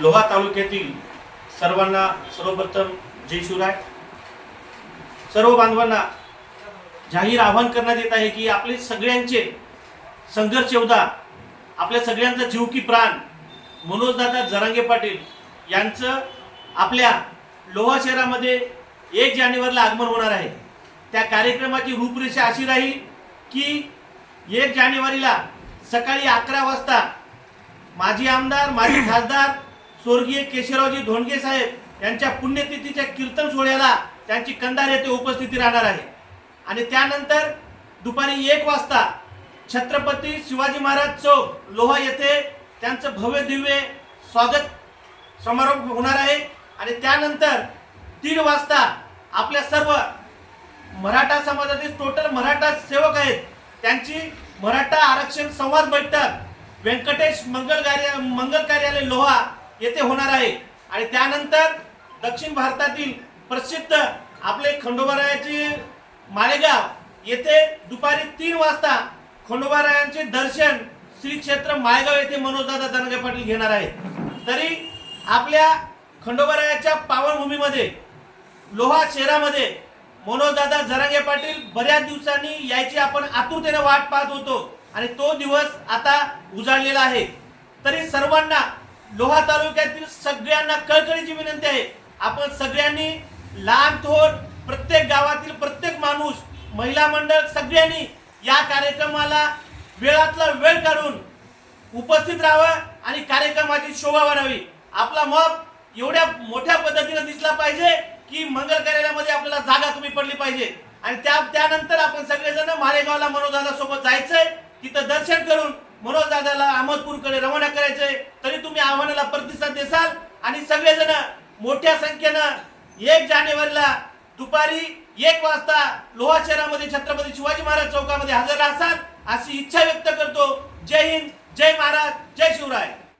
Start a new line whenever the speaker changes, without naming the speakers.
लोहा तालुक्यातील सर्वांना सर्वप्रथम जय शिवराय. सर्व बांधवांना जाहीर आवाहन करण्यात येत आहे की आपले सगळ्यांचे संघर्ष योद्धा आपल्या सगळ्यांचा जीव की प्राण मनोजदादा जरांगे पाटील यांचं आपल्या लोहा शहरामध्ये एक जानेवारीला आगमन होणार आहे. त्या कार्यक्रमाची रूपरेषा अशी राहील की एक जानेवारीला सकाळी अकरा वाजता माजी आमदार माजी खासदार स्वर्गीय केशवरावजी धोंडगे साहेब यांच्या पुण्यतिथीच्या कीर्तन सोहळ्याला त्यांची कंधार येथे उपस्थिती राहणार आहे. आणि त्यानंतर दुपारी एक वाजता छत्रपती शिवाजी महाराज चौक लोहा येथे त्यांचं भव्य दिव्य स्वागत समारंभ होणार आहे. आणि त्यानंतर दीड वाजता आपल्या सर्व मराठा समाजातील टोटल मराठा सेवक आहेत. त्यांची मराठा आरक्षण संवाद बैठक व्यंकटेश मंगल कार्या मंगल कार्यालय लोहा येथे होणार आहे. आणि त्यानंतर दक्षिण भारतातील प्रसिद्ध आपले खंडोबारायाचे मालेगाव येथे दुपारी तीन वाजता खंडोबारायांचे दर्शन श्री क्षेत्र माळेगाव येथे मनोजदादा दनगे पाटील घेणार आहेत. तरी आपल्या खंडोबारायाच्या पावनभूमीमध्ये लोहा शहरामध्ये मनोजदादा झरांगे पाटील बऱ्याच दिवसांनी यायची आपण आतुरतेने वाट पाहत होतो. आणि तो दिवस आता उजाडलेला आहे. तरी सर्वांना लोहा तालुक्यातील सगळ्यांना कळकळीची विनंती आहे. आपण सगळ्यांनी लहान थोर प्रत्येक गावातील प्रत्येक माणूस महिला मंडळ सगळ्यांनी या कार्यक्रमाला वेळातला वेळ काढून उपस्थित राहावं आणि कार्यक्रमाची शोभा वाढावी. आपला मग एवढ्या मोठ्या पद्धतीने दिसला पाहिजे की मंगल कार्यालयामध्ये आपल्याला जागा कमी पडली पाहिजे. आणि त्या त्यानंतर आपण सगळेजण मारेगावला मनोजदादा सोबत जायचंय. तिथं दर्शन करून मनोजदादाला अहमदपूरकडे रवाना करायचंय तरी तुम्ही आव्हानाला प्रतिसाद देसाल. आणि सगळेजण मोठ्या संख्येनं एक जानेवारीला दुपारी एक वाजता लोहा शहरामध्ये छत्रपती शिवाजी महाराज चौकामध्ये हजर राहतात अशी इच्छा व्यक्त करतो. जय हिंद जय महाराज जय शिवराय.